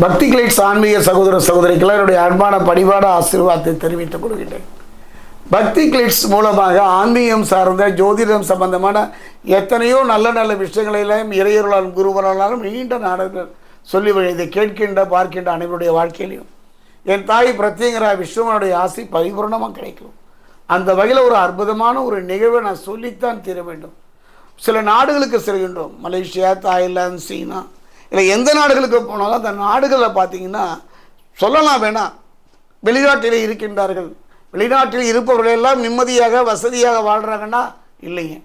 பக்தி கிளைட்ஸ் ஆன்மீக சகோதர சகோதரிக்கெல்லாம் என்னுடைய அன்பான பணிவான ஆசீர்வாதத்தை தெரிவித்துக் கொள்கின்றேன். பக்தி கிளிட்ஸ் மூலமாக ஆன்மீகம் சார்ந்த ஜோதிடம் சம்பந்தமான எத்தனையோ நல்ல நல்ல விஷயங்களிலும் இறையர்களாலும் குருவர்களாலும் நீண்ட நாடுகள் சொல்லி இதை கேட்கின்ற பார்க்கின்ற அனைவருடைய வாழ்க்கையிலையும். என் தாய் பிரத்யேகரா விஷ்ணுவனுடைய ஆசை பரிபூர்ணமாக கிடைக்கும். அந்த வகையில் ஒரு அற்புதமான ஒரு நிகழ்வை நான் சொல்லித்தான் தீர வேண்டும். சில நாடுகளுக்கு செல்கின்றோம். மலேசியா தாய்லாந்து சீனா. இல்லை எந்த நாடுகளுக்கு போனாலும் அந்த நாடுகளில் பார்த்தீங்கன்னா சொல்லலாம் வேணாம். வெளிநாட்டில் இருக்கின்றார்கள். வெளிநாட்டில் இருப்பவர்கள் எல்லாம் நிம்மதியாக வசதியாக வாழ்கிறாங்கன்னா இல்லைங்க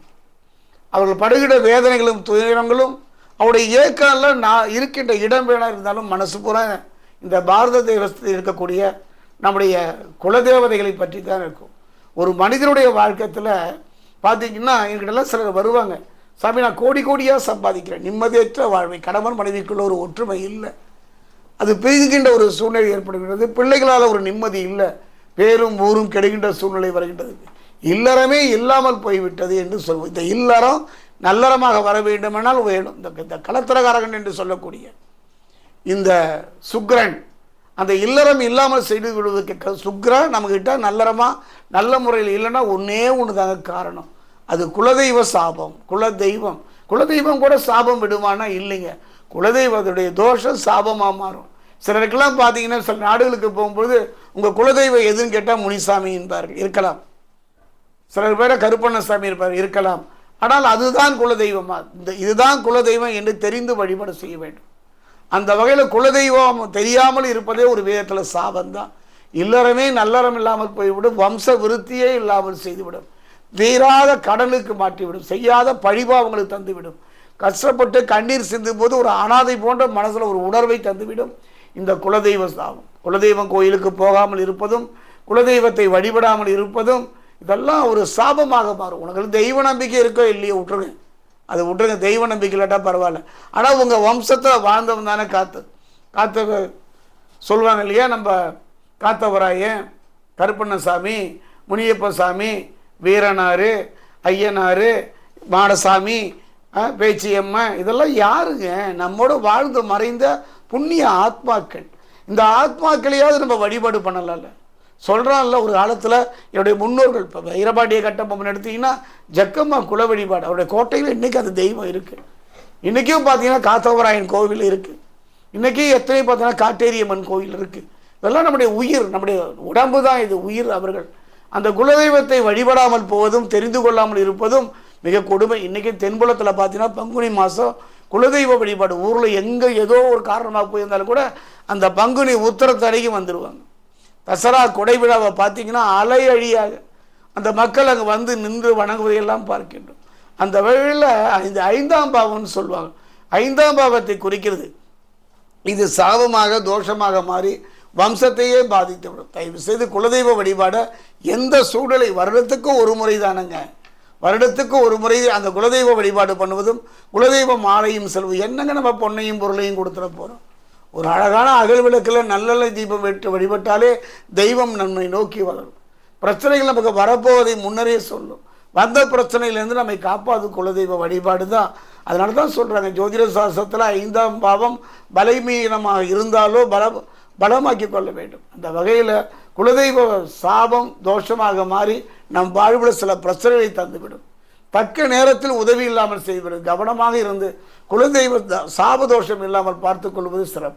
அவர்கள் படுகிற வேதனைகளும் துயரங்களும் அவருடைய இயக்கம்ல நான் இருக்கின்ற இடம் வேணா இருந்தாலும் மனசு பூரா இந்த பாரத தேசத்தில் இருக்கக்கூடிய நம்முடைய குலதேவதைகளை பற்றி தான் இருக்கும். ஒரு மனிதனுடைய வாழ்க்கையில் பார்த்தீங்கன்னா என்கிட்டலாம் சிலர் வருவாங்க. சாமி நான் கோடி கோடியாக சம்பாதிக்கிறேன். நிம்மதியற்ற வாழ்வை. கணவன் மனைவிக்குள்ள ஒரு ஒற்றுமை இல்லை. அது பிரிகின்ற ஒரு சூழ்நிலை ஏற்படுகிறது. பிள்ளைகளால் ஒரு நிம்மதி இல்லை. பேரும் ஊரும் கெடுகின்ற சூழ்நிலை வருகின்றது. இல்லறமே இல்லாமல் போய்விட்டது என்று சொல்வோம். இந்த இல்லறம் நல்லறமாக வர வேண்டுமானால் வேணும். இந்த இந்த களத்திரகாரகன் என்று சொல்லக்கூடிய இந்த சுக்ரன் அந்த இல்லறம் இல்லாமல் செய்து விடுவதற்கு சுக்ரன் நம்மக்கிட்ட நல்லறமா நல்ல முறையில் இல்லைன்னா ஒன்றே ஒன்று தாங்க காரணம். அது குலதெய்வ சாபம் குலதெய்வம். குலதெய்வம் கூட சாபம் விடுமானா இல்லைங்க. குலதெய்வத்துடைய தோஷம் சாபமாக மாறும். சிலருக்கெல்லாம் பார்த்தீங்கன்னா சில நாடுகளுக்கு போகும்போது உங்கள் குலதெய்வம் எதுன்னு கேட்டால் முனிசாமி என்பார்கள். இருக்கலாம். சிலர் பேரை கருப்பண்ணசாமி இருப்பார். இருக்கலாம். ஆனால் அதுதான் குலதெய்வமா? இந்த இதுதான் குலதெய்வம் என்று தெரிந்து வழிபாடு செய்ய வேண்டும். அந்த வகையில் குலதெய்வம் தெரியாமல் இருப்பதே ஒரு விதத்தில் சாபந்தான் இல்லறமே நல்லறம் இல்லாமல் போய்விடும். வம்ச விருத்தியே இல்லாமல் செய்துவிடும். தீராத கடலுக்கு மாட்டிவிடும் செய்யாத பழிபாவங்களுக்கு தந்துவிடும். கஷ்டப்பட்டு கண்ணீர் சிந்தும் போது ஒரு அனாதை போன்ற மனசில் ஒரு உணர்வை தந்துவிடும். இந்த குலதெய்வ சாபம் குலதெய்வம் கோயிலுக்கு போகாமல் இருப்பதும் குலதெய்வத்தை வழிபடாமல் இருப்பதும் இதெல்லாம் ஒரு சாபமாக மாறும். உனக்கு தெய்வ நம்பிக்கை இருக்கோ இல்லையோ விட்டுருங்க. அது விட்டுருங்க. தெய்வ நம்பிக்கை இல்லாட்டா பரவாயில்ல. ஆனால் உங்கள் வம்சத்தில் வாழ்ந்தவன் தானே காத்து. காத்த சொல்லுவாங்க இல்லையா நம்ம காத்தவராயன் கருப்பண்ணசாமி முனியப்ப சாமி வீரனார் ஐயனார் மாடசாமி ஆ, பேச்சியம்மா இதெல்லாம் யாருங்க? நம்மோட வாழ்ந்து மறைந்த புண்ணிய ஆத்மாக்கள். இந்த ஆத்மாக்களையாவது நம்ம வழிபாடு பண்ணலாம்ல. சொல்கிறான்ல ஒரு காலத்தில் என்னுடைய முன்னோர்கள் இப்போ வைரபாண்டிய கட்டபொம்மன் எடுத்தீங்கன்னா ஜக்கம்மா குல வழிபாடு. அவருடைய கோட்டையில் இன்றைக்கி அது தெய்வம் இருக்குது இன்றைக்கும் பார்த்தீங்கன்னா காத்தவராயன் கோவில் இருக்குது இன்றைக்கி எத்தனை பார்த்தீங்கன்னா காட்டேரியம்மன் கோவில் இருக்குது இதெல்லாம் நம்முடைய உயிர் நம்முடைய உடம்பு தான் இது உயிர் அவர்கள். அந்த குலதெய்வத்தை வழிபடாமல் போவதும் தெரிந்து கொள்ளாமல் இருப்பதும் மிக கொடுமை. இன்றைக்கி தென்புலத்தில் பார்த்தீங்கன்னா பங்குனி மாதம் குலதெய்வ வழிபாடு. ஊரில் எங்கே ஏதோ ஒரு காரணமாக போயிருந்தாலும் கூட அந்த பங்குனி உத்தரத்தடைக்கு வந்துடுவாங்க தசரா கொடை விழாவை பார்த்தீங்கன்னா அலை அழியாக அந்த மக்கள் அங்கே வந்து நின்று வணங்குவதையெல்லாம் பார்க்கின்றோம். அந்த வழியில் இந்த ஐந்தாம் பாவம்னு சொல்லுவாங்க. ஐந்தாம் பாவத்தை குறிக்கிறது. இது சாபமாக தோஷமாக மாறி வம்சத்தையே பாதித்து விடும். தயவு செய்து குலதெய்வ வழிபாடை எந்த சூழலை வருடத்துக்கு ஒரு முறை தானங்க வருடத்துக்கு ஒரு முறை அந்த குலதெய்வ வழிபாடு பண்ணுவதும் குலதெய்வ மாலையும் செல்வது என்னங்க நம்ம பொன்னையும் பொருளையும் கொடுத்துட போகிறோம் ஒரு அழகான அகல் விளக்கில் நல்ல தீபம் வெட்டு வழிபட்டாலே தெய்வம் நம்மை நோக்கி வளரும். பிரச்சனைகள் நமக்கு வரப்போவதை முன்னரே சொல்லும். வந்த பிரச்சனையிலேருந்து நம்மை காப்பாது குலதெய்வ வழிபாடு தான். அதனால தான் சொல்கிறாங்க ஜோதிட சாஸ்திரத்தில் ஐந்தாம் பாவம் பலமீனமாக இருந்தாலோ பல பலமாக்கி கொள்ள வேண்டும். அந்த வகையில் குலதெய்வ சாபம் தோஷமாக மாறி நம் வாழ்வில் சில பிரச்சனைகளை தந்துவிடும். தக்க நேரத்தில் உதவி இல்லாமல் செய்துவிடும் கவனமாக இருந்து குலதெய்வ த- சாப தோஷம் இல்லாமல் பார்த்துக்கொள்வது சிறப்பு.